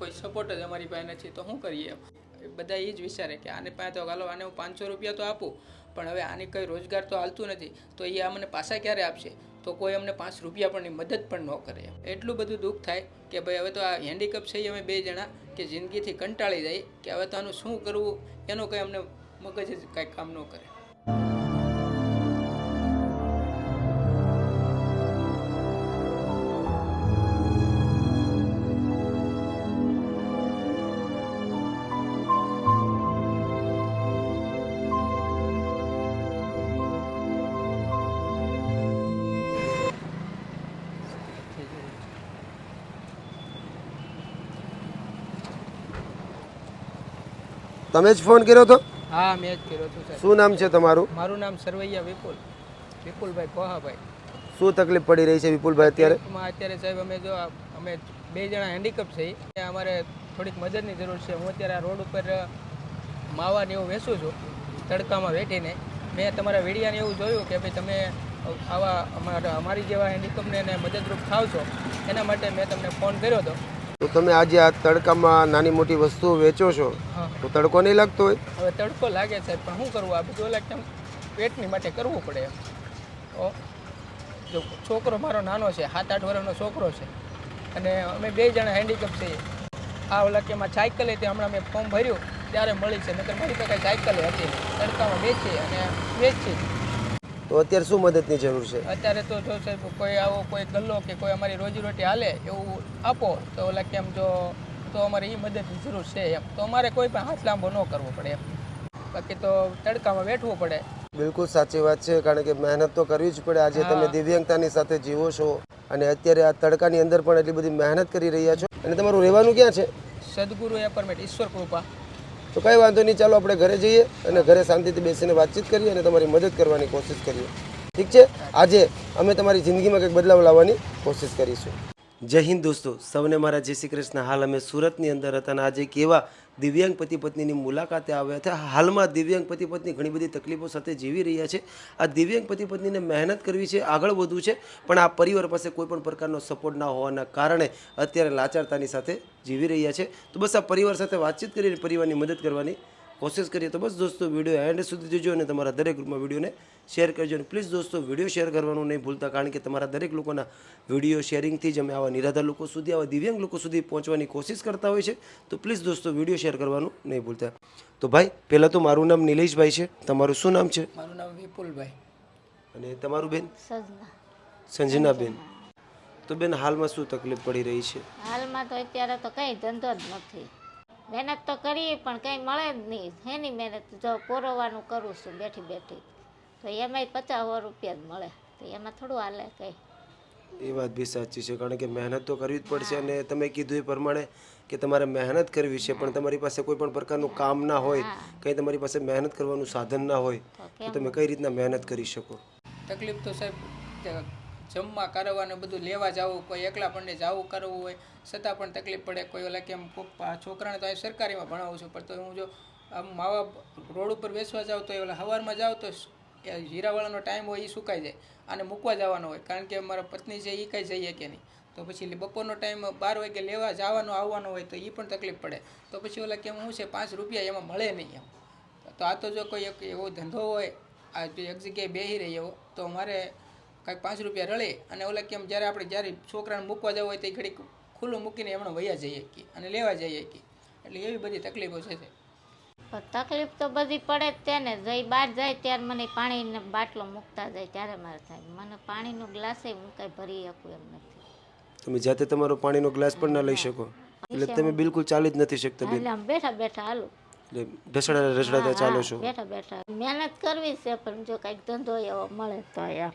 કોઈ સપોર્ટ જ અમારી પાસે નથી, તો શું કરીએ બધા એ જ વિચારે કે આને પાસે તો હાલો આને હું પાંચસો રૂપિયા તો આપું, પણ હવે આની કંઈ રોજગાર તો હાલતું નથી, તો એ અમને પાછા ક્યારે આપશે? તો કોઈ અમને પાંચ રૂપિયા પણ મદદ પણ ન કરે એટલું બધું દુઃખ થાય કે ભાઈ હવે તો આ હેન્ડીકપ છે અમે બે જણા, કે જિંદગીથી કંટાળી જાય કે હવે તો આનું શું કરવું, એનું કંઈ અમને મગજ જ કાંઈ કામ ન કરે. તમે જ ફોન કર્યો હતો હા મેં જ કર્યો હતો સાહેબ. શું નામ છે તમારું? મારું નામ સરવૈયા વિપુલ. વિપુલભાઈ કોહાભાઈ શું તકલીફ પડી રહી છે વિપુલભાઈ અત્યારે? અત્યારે સાહેબ અમે જો અમે બે જણા હેન્ડીકેપ છે અમારે થોડીક મદદની જરૂર છે. હું અત્યારે આ રોડ ઉપર માવા ને એવું વેચું છું તડકામાં વેઠીને મેં તમારા વિડીયાને એવું જોયું કે ભાઈ તમે આવા અમારા અમારી જેવા હેન્ડીકેપને મદદરૂપ થાવ છો. એના માટે મેં તમને ફોન કર્યો હતો. તો તમે આજે આ તડકામાં નાની મોટી વસ્તુઓ વેચો છો. તો તડકો નહીં લાગતો હોય? હવે તડકો લાગે સાહેબ પણ શું કરવું? આ બધું ઓલા કેમ પેટની માટે કરવું પડે તો જો છોકરો મારો નાનો છે સાત આઠ વર્ષનો છોકરો છે. અને અમે બે જણા હેન્ડીકેપ છીએ. આ ઓલા કે એમાં સાયકલ હતી હમણાં મેં ફોર્મ ભર્યું. ત્યારે મળી છે. નકર મારી પાસે સાયકલ હતી. તડકામાં વેચી અને વેચી તો અત્યારે શું મદદની જરૂર છે? અત્યારે તો જો સાહેબ કોઈ આવો કોઈ ગલ્લો કે કોઈ અમારી રોજીરોટી હાલે એવું આપો તો ઓલા કેમ જો તો અમારે એ મદદની જરૂર છે એમ. તો અમારે કોઈ પણ હાથ લાંબો ન કરવો પડે એમ. બાકી તો તડકામાં બેઠવું પડે. બિલકુલ સાચી વાત છે કારણ કે મહેનત તો કરવી જ પડે. આજે તમે દિવ્યાંગતાની સાથે જીવો છો અને અત્યારે આ તડકાની અંદર પણ એટલી બધી મહેનત કરી રહ્યા છો. અને તમારું રહેવાનું ક્યાં છે? સદગુરુ એપાર્ટમેન્ટ ઈશ્વર કૃપા. તો કંઈ વાંધો નહીં ચાલો આપણે ઘરે જઈએ અને ઘરે શાંતિથી બેસીને વાતચીત કરીએ અને તમારી મદદ કરવાની કોશિશ કરીએ. ઠીક છે? આજે અમે તમારી જિંદગીમાં કંઈક બદલાવ લાવવાની કોશિશ કરીશું. જય હિન્દ દોસ્તો, સૌને મારા જય શ્રી કૃષ્ણ. હાલ અમે સુરતની અંદર હતા અને આજે કેવા દિવ્યાંગ પતિ પત્નીની મુલાકાતે આવ્યા હતા. હાલમાં દિવ્યાંગ પતિ પત્ની ઘણી બધી તકલીફો સાથે જીવી રહ્યા છે. આ દિવ્યાંગ પતિ પત્નીને મહેનત કરવી છે, આગળ વધવું છે, પણ આ પરિવાર પાસે કોઈ પણ પ્રકારનો સપોર્ટ ના હોવાના કારણે અત્યારે લાચારતાની સાથે જીવી રહ્યા છે. તો બસ આ પરિવાર સાથે વાતચીત કરીને પરિવારની મદદ કરવાની કોશિશ કરીએ તો બસ દોસ્તો વીડિયો એન્ડ સુધી જોજો અને તમારા દરેક ગ્રુપમાં વિડીયોને શેર કરજો અને પ્લીઝ દોસ્તો વીડિયો શેર કરવાનું નહીં ભૂલતા કારણ કે તમારા દરેક લોકોના વીડિયો શેરિંગથી જ અમે આવા નિરાધાર લોકો સુધી આવા દિવ્યાંગ લોકો સુધી પહોંચવાની કોશિશ કરતા હોય છે. તો પ્લીઝ દોસ્તો વીડિયો શેર કરવાનું નહીં ભૂલતા. તો ભાઈ પહેલાં તો મારું નામ નિલેશભાઈ છે. તમારું શું નામ છે? મારું નામ વિપુલભાઈ. અને તમારું બેન? સંજના. બેન તો બેન હાલમાં શું તકલીફ પડી રહી છે? હાલમાં તો અત્યારે તો કંઈ ધંધો જ નથી. મહેનત તો કરીએ પણ કંઈ મળે જ નહીં. એની મહેનત જો પોરવાનું કરું છું બેઠી બેઠી તો એમાંય પચાસ સો રૂપિયા જ મળે. તો એમાં થોડું હાલે કંઈ. એ વાત બી સાચી છે કારણ કે મહેનત તો કરવી જ પડશે અને તમે કીધું એ પ્રમાણે કે તમારે મહેનત કરવી છે પણ તમારી પાસે કોઈ પણ પ્રકારનું કામ ના હોય કંઈ તમારી પાસે મહેનત કરવાનું સાધન ના હોય તો તમે કઈ રીતના મહેનત કરી શકો? તકલીફ તો સાહેબ જમવા કરવાનું બધું લેવા જવું, કોઈ એકલા પણ જવું કરવું હોય, છતાં પણ તકલીફ પડે કોઈ ઓલા કેમ છોકરાને તો અહીં સરકારીમાં ભણાવું છું, પણ તો હું જો આમ માવા રોડ ઉપર બેસવા જાઉં તો એ ઓલા સવારમાં જાઉં તો હીરાવાળાનો ટાઈમ હોય એ સુકાઈ જાય અને મૂકવા જવાનો હોય, કારણ કે મારા પત્ની છે એ કાંઈ જઈએ કે નહીં. તો પછી બપોરનો ટાઈમ બાર વાગે લેવા જવાનો, આવવાનો હોય તો એ પણ તકલીફ પડે. તો પછી ઓલા કેમ શું છે પાંચ રૂપિયા એમાં મળે નહીં એમ. તો આ તો જો કોઈ એક એવો ધંધો હોય, આ એક જગ્યાએ બેસી રહી એવો તો મારે કાંઈક પાંચ રૂપિયા રળે અને ઓલા કેમ જ્યારે આપણે જ્યારે છોકરાને મૂકવા જવું હોય તે ઘડીક ખુલ્લું મૂકીને એમણે વયા જઈએ કે અને લેવા જઈએ કે એટલે એવી બધી તકલીફો છે તે. તકલીફ તો બધી પડે જ તેને. જઈ બહાર જાય ત્યારે મને પાણીનો બાટલો મૂકતા જાય ત્યારે મારે થાય. મને પાણીનો ગ્લાસે હું કાંઈ ભરી શકું એમ નથી. તમે જાતે તમારો પાણીનો ગ્લાસ પણ ના લઈ શકો. એટલે તમે બિલકુલ ચાલી જ નથી શકતા એટલે આમ બેઠા બેઠા હાલું. એટલે ઢસડા રસડાતા ચાલો છો. બેઠા બેઠા. મહેનત કરવી છે પણ જો કંઈક ધંધો એવો મળે તો એમ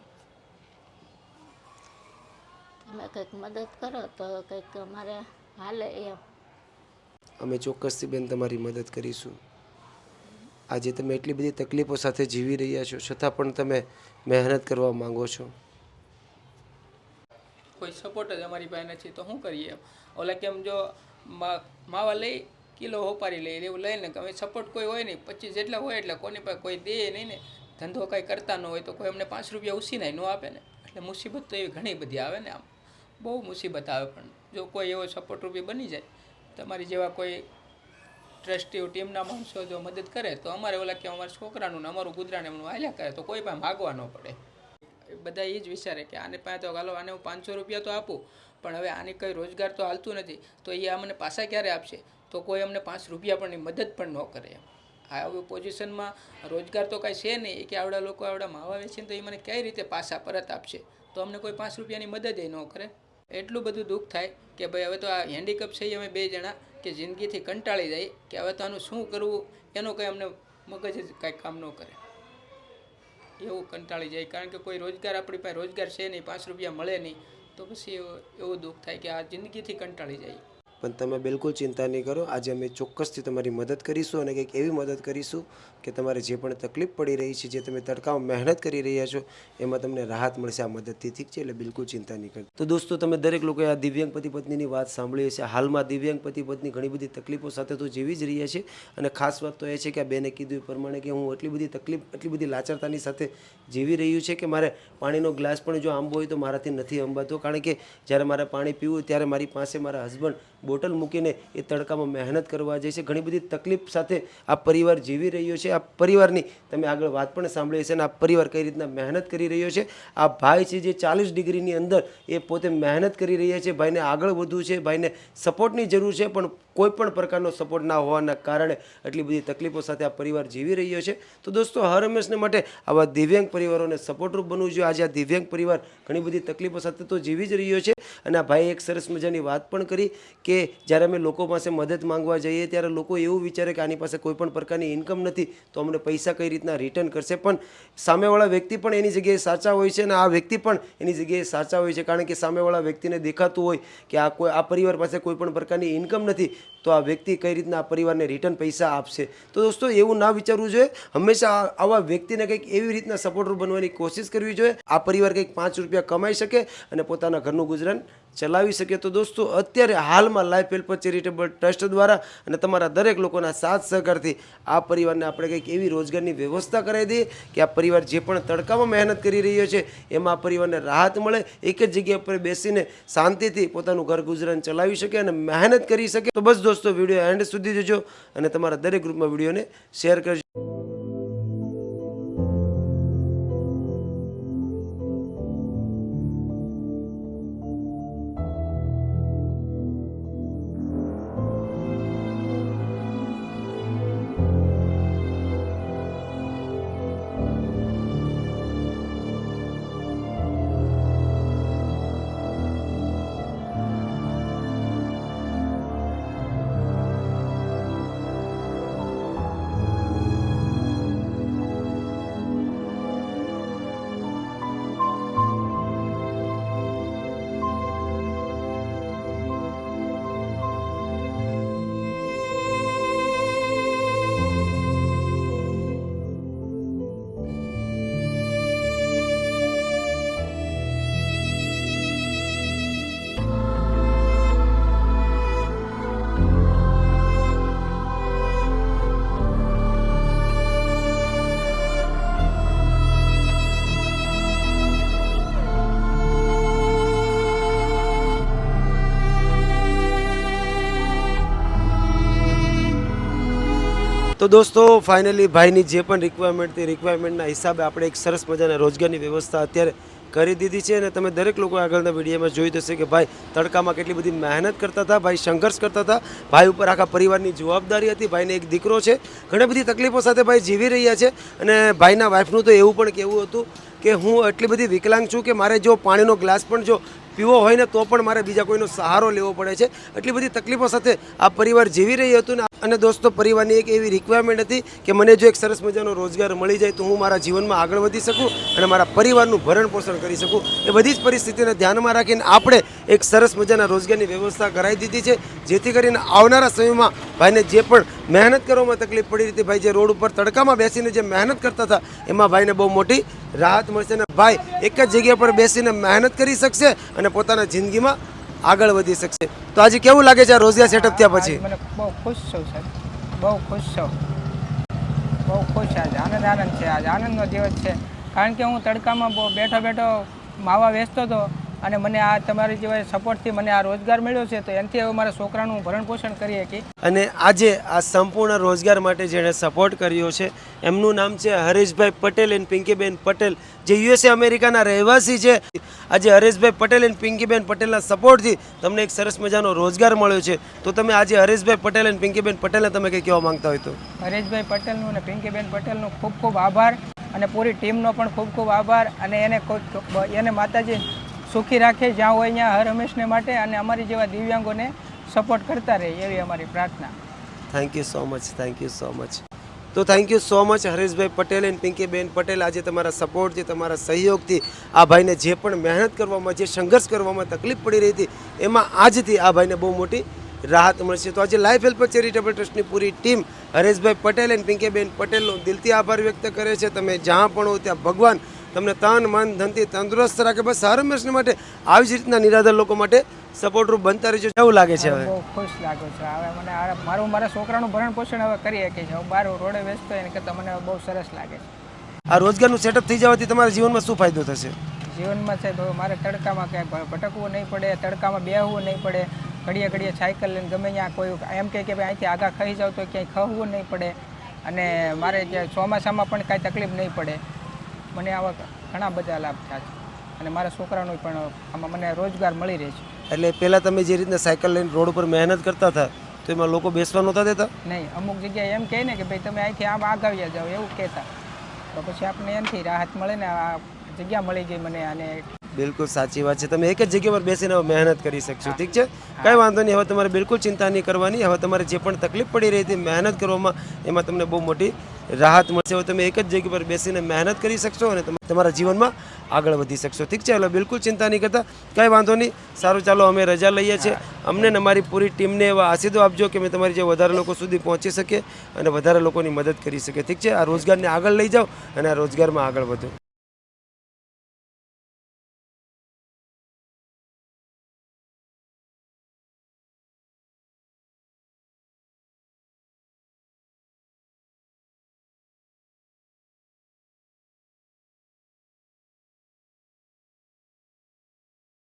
તમે કંઈક મદદ કરો તો કંઈક અમારે હાલે એમ. અમે ચોક્કસથી બેન તમારી મદદ કરીશું. આજે તમે એટલી બધી તકલીફો સાથે જીવી રહ્યા છો છતાં પણ તમે મહેનત કરવા માંગો છો. કોઈ સપોર્ટ જ અમારી પાસે નથી તો શું કરીએ ઓલા કેમ જો મા- માવા લઈ કિલો હોપારી લઈ એવું લઈને કે હવે સપોર્ટ કોઈ હોય નહીં પચીસ જેટલા હોય એટલે કોની પાસે કોઈ દે નહીં ને. ધંધો કાંઈ કરતા ન હોય તો કોઈ અમને પાંચ રૂપિયા ઉછીનાય ન આપે ને. એટલે મુસીબત તો એવી ઘણી બધી આવે ને આમ. બહુ મુસીબત આવે પણ જો કોઈ એવો સપોર્ટ રૂપી બની જાય, તમારી જેવા કોઈ ટ્રસ્ટીઓ ટીમના માણસો જો મદદ કરે, તો અમારે ઓલા કે અમારા છોકરાનું ને અમારું ગુજરાન એમનું હાલ્યા કરે, તો કોઈ પણ માગવા ન પડે. બધા એ જ વિચારે કે આને પાસે તો હાલો આને હું પાંચસો રૂપિયા તો આપું, પણ હવે આને કંઈ રોજગાર તો હાલતું નથી, તો એ અમને પાછા ક્યારે આપશે? તો કોઈ અમને પાંચ રૂપિયા પણ મદદ પણ ન કરે એમ. આવી પોઝિશનમાં રોજગાર તો કાંઈ છે નહીં કે આવડા લોકો આવડા માવા વેચીને તો એ મને કઈ રીતે પાછા પરત આપશે? તો અમને કોઈ પાંચ રૂપિયાની મદદ એ ન કરે. એટલું બધું દુઃખ થાય કે ભાઈ હવે તો આ હેન્ડીકપ છે અમે બે જણા કે જિંદગીથી કંટાળી જાય કે હવે તો આનું શું કરવું એનું કંઈ અમને મગજ જ કાંઈ કામ ન કરે. એવું કંટાળી જાય કારણ કે કોઈ રોજગાર આપણી પાસે રોજગાર છે નહીં, પાંચ રૂપિયા મળે નહીં, તો પછી એવું દુઃખ થાય કે આ જિંદગીથી કંટાળી જાય. પણ તમે બિલકુલ ચિંતા નહીં કરો. આજે અમે ચોક્કસથી તમારી મદદ કરીશું અને કંઈક એવી મદદ કરીશું કે તમારે જે પણ તકલીફ પડી રહી છે, જે તમે તડકામાં મહેનત કરી રહ્યા છો, એમાં તમને રાહત મળશે આ મદદથી, ઠીક છે? એટલે બિલકુલ ચિંતા નહીં કરતા. તો દોસ્તો, તમે દરેક લોકોએ આ દિવ્યાંગ પતિ પત્નીની વાત સાંભળી હશે. હાલમાં દિવ્યાંગ પતિ પત્ની ઘણી બધી તકલીફો સાથે તો જીવી જ રહ્યા છે અને ખાસ વાત તો એ છે કે આ બેને કીધું એ પ્રમાણે કે હું એટલી બધી તકલીફ, એટલી બધી લાચારતાની સાથે જીવી રહ્યું છે કે મારે પાણીનો ગ્લાસ પણ જો આંબો હોય તો મારાથી નથી અંબાતો કારણ કે જ્યારે મારે પાણી પીવું ત્યારે મારી પાસે મારા હસબન્ડ બોટલ મૂકીને એ તડકામાં મહેનત કરવા જાય છે. ઘણી બધી તકલીફ સાથે આ પરિવાર જીવી રહ્યો છે. આ પરિવારની તમે આગળ વાત પણ સાંભળી હશે અને આ પરિવાર કઈ રીતના મહેનત કરી રહ્યો છે. આ ભાઈ છે જે ચાલીસ ડિગ્રીની અંદર એ પોતે મહેનત કરી રહ્યા છે. ભાઈને આગળ વધવું છે. ભાઈને સપોર્ટની જરૂર છે. પણ કોઈ પણ પ્રકારનો સપોર્ટ ના હોવાના કારણે એટલી બધી તકલીફો સાથે આ પરિવાર જીવી રહ્યો છે. તો દોસ્તો, હર હંમેશને માટે આવા દિવ્યાંગ પરિવારોને સપોર્ટરૂપ બનવું જોઈએ. આજે આ દિવ્યાંગ પરિવાર ઘણી બધી તકલીફો સાથે તો જીવી જ રહ્યો છે અને આ ભાઈએ એક સરસ મજાની વાત પણ કરી કે જ્યારે અમે લોકો પાસે મદદ માંગવા જઈએ ત્યારે લોકો એવું વિચારે કે આની પાસે કોઈપણ પ્રકારની ઇન્કમ નથી, તો અમને પૈસા કઈ રીતના રિટર્ન કરશે. પણ સામેવાળા વ્યક્તિ પણ એની જગ્યાએ સાચા હોય છે અને આ વ્યક્તિ પણ એની જગ્યાએ સાચા હોય છે. કારણ કે સામેવાળા વ્યક્તિને દેખાતું હોય કે આ કોઈ, આ પરિવાર પાસે કોઈ પણ પ્રકારની ઇન્કમ નથી તો આ વ્યક્તિ કઈ રીતના પરિવારને રિટર્ન પૈસા આપશે? તો દોસ્તો, એવું ના વિચારવું જોઈએ. હંમેશા આવા વ્યક્તિને કંઈક એવી રીતના સપોર્ટર બનવાની કોશિશ કરવી જોઈએ. આ પરિવાર કંઈક પાંચ રૂપિયા કમાઈ શકે અને પોતાના ઘરનું ગુજરાન ચલાવી શકે તો દોસ્તો, અત્યારે હાલમાં લાઈફ હેલ્પ ચેરિટેબલ ટ્રસ્ટ દ્વારા અને તમારા દરેક લોકોના સાથ સહકારથી આ પરિવારને આપણે કંઈક એવી રોજગારની વ્યવસ્થા કરાવી દઈએ કે આ પરિવાર જે પણ તડકામાં મહેનત કરી રહ્યો છે, એમાં આ પરિવારને રાહત મળે, એક જ જગ્યા પર બેસીને શાંતિથી પોતાનું ઘર ગુજરાન ચલાવી શકે અને મહેનત કરી શકે. તો બસ દોસ્તો, વીડિયો એન્ડ સુધી જજો અને તમારા દરેક ગ્રુપમાં વિડીયોને શેર કરજો. તો દોસ્તો ફાઇનલી ભાઈની જે પણ રિક્વાયરમેન્ટ તે રિક્વાયરમેન્ટના હિસાબે આપણે એક સરસ મજાના રોજગારની વ્યવસ્થા અત્યારે કરી દીધી છે અને તમે દરેક લોકો આગળના વિડીયોમાં જોઈ જશે કે ભાઈ તડકામાં કેટલી બધી મહેનત કરતા હતા, ભાઈ સંઘર્ષ કરતા હતા. ભાઈ ઉપર આખા પરિવારની જવાબદારી હતી, ભાઈને એક દીકરો છે. ઘણી બધી તકલીફો સાથે ભાઈ જીવી રહ્યા છે અને ભાઈના વાઈફનું તો એવું પણ કહેવું હતું કે હું એટલી બધી વિકલાંગ છું કે મારે જો પાણીનો ગ્લાસ પણ જો પીવો હોય ને તો પણ મારે બીજા કોઈનો સહારો લેવો પડે છે. એટલી બધી તકલીફો સાથે આ પરિવાર જીવી રહ્યું હતું ને અને દોસ્તો, પરિવારની એક એવી રિક્વાયરમેન્ટ હતી કે મને જો એક સરસ મજાનો રોજગાર મળી જાય તો હું મારા જીવનમાં આગળ વધી શકું અને મારા પરિવારનું ભરણ પોષણ કરી શકું. એ બધી જ પરિસ્થિતિને ધ્યાનમાં રાખીને આપણે એક સરસ મજાના રોજગારની વ્યવસ્થા કરાવી દીધી છે. જેથી કરીને આવનારા સમયમાં ભાઈને જે પણ મહેનત કરવામાં તકલીફ પડી હતી, ભાઈ જે રોડ ઉપર તડકામાં બેસીને જે મહેનત કરતા હતા, એમાં ભાઈને બહુ મોટી રાહત મળશે અને ભાઈ એક જ જગ્યા પર બેસીને મહેનત કરી શકશે અને પોતાના જિંદગીમાં આગળ વધી શકશે. તો આજે કેવું લાગે છે આ રોજિયા સેટઅપ થયા પછી? મને બહુ ખુશ છું સાહેબ. બહુ ખુશ છું. બહુ ખુશ આજે આનંદ આનંદ છે. આજે આનંદનો દિવસ છે. કારણ કે હું તડકામાં બહુ બેઠો બેઠો માવા વેચતો હતો. અને મને આ તમારી જેવા સપોર્ટથી મને આ રોજગાર મળ્યો છે તો એનાથી હવે મારા છોકરાનું ભરણ પોષણ કરી શકી અને આજે આ સંપૂર્ણ રોજગાર માટે જેણે સપોર્ટ કર્યો છે એમનું નામ છે હરેશભાઈ પટેલ એન્ડ પિંકીબેન પટેલ જે યુએસએ અમેરિકાના રહેવાસી છે. આજે હરેશભાઈ પટેલ એન્ડ પિંકીબેન પટેલના સપોર્ટથી તમને એક સરસ મજાનો રોજગાર મળ્યો છે. તો તમે આજે હરેશભાઈ પટેલ એન્ડ પિંકીબેન પટેલને તમે કંઈ કહેવા માંગતા હોય તો. હરેશભાઈ પટેલનું અને પિંકીબેન પટેલનો ખૂબ ખૂબ આભાર અને પૂરી ટીમનો પણ ખૂબ ખૂબ આભાર અને એને એને માતાજી સુખી રાખે, જ્યાં હોય ત્યાં હર હંમેશને માટે અને અમારી જેવા દિવ્યાંગોને સપોર્ટ કરતા રહે એવી અમારી પ્રાર્થના. Thank you so much thank you so much તો thank you so much Hareshbhai Patel and Pinkiben Patel. આજે તમારા સપોર્ટથી તમારા સહયોગથી આ ભાઈને જે પણ મહેનત કરવામાં, જે સંઘર્ષ કરવામાં તકલીફ પડી રહી હતી, એમાં આજથી આ ભાઈને બહુ મોટી રાહત મળશે. તો આજે લાઈફ હેલ્પ ચેરિટેબલ ટ્રસ્ટની પૂરી ટીમ હરેશભાઈ પટેલ એન્ડ પિંકીબેન પટેલનો દિલથી આભાર વ્યક્ત કરે છે. તમે જ્યાં પણ હો, ત્યાં ભગવાન તમને તન મન ધનથી તંદુરસ્ત રાખે. બસ હર હંમેશને માટે આવી જ રીતના નિરાધાર લોકો માટે સપોર્ટરૂપ બનતા રહેજો. એવું લાગે છે હવે. ખુશ લાગુ છું. હવે મને મારું મારા છોકરાનું ભરણ પોષણ હવે કરી શકીએ છીએ. હું બહાર રોડે વેચતો હોય એને કરતાં મને બહુ સરસ લાગે છે. આ રોજગારનું સેટઅપ થઈ જવાથી તમારા જીવનમાં શું ફાયદો થશે? જીવનમાં છે તો મારે તડકામાં ક્યાંય ભટકવું નહીં પડે તડકામાં બેહવું નહીં પડે ઘડીએ ઘડીએ સાયકલ લઈને ગમે ત્યાં કોઈ એમ કહે કે ભાઈ અહીંથી આગા ખાઈ જાવ તો ક્યાંય ખવું નહીં પડે. અને મારે ચોમાસામાં પણ કાંઈ તકલીફ નહીં પડે. મને આવા ઘણા બધા લાભ થયા છે. અને મારા છોકરાનો પણ આમાં મને રોજગાર મળી રહે છે. એટલે પહેલાં તમે જે રીતના સાયકલ લઈને રોડ ઉપર મહેનત કરતા હતા તો એમાં લોકો બેસવા નહોતા દેતા? નહીં અમુક જગ્યાએ એમ કહે ને કે ભાઈ તમે અહીંથી આમ આગાવ્યા જાઓ એવું કહેતા. તો પછી આપણે એમથી રાહત મળે ને આ જગ્યા મળી ગઈ મને અને બિલકુલ સાચી વાત છે. તમે એક જ જગ્યા પર બેસીને મહેનત કરી શકશો ઠીક છે? કાંઈ વાંધો નહીં હવે તમારે બિલકુલ ચિંતા નહીં કરવાની. હવે તમારે જે પણ તકલીફ પડી રહી હતી મહેનત કરવામાં એમાં તમને બહુ મોટી રાહત મળશે તમે એક જ જગ્યા પર બેસીને મહેનત કરી શકશો અને તમે તમારા જીવનમાં આગળ વધી શકશો. ઠીક છે? એટલે બિલકુલ ચિંતા નહીં કરતા. કાંઈ વાંધો નહીં. સારું, ચાલો, અમે રજા લઈએ છીએ. અમને અમારી પૂરી ટીમને એવા આશીર્દો આપજો કે અમે તમારી જે વધારે લોકો સુધી પહોંચી શકીએ અને વધારે લોકોની મદદ કરી શકીએ. ઠીક છે? આ રોજગારને આગળ લઈ જાઓ અને આ રોજગારમાં આગળ વધો.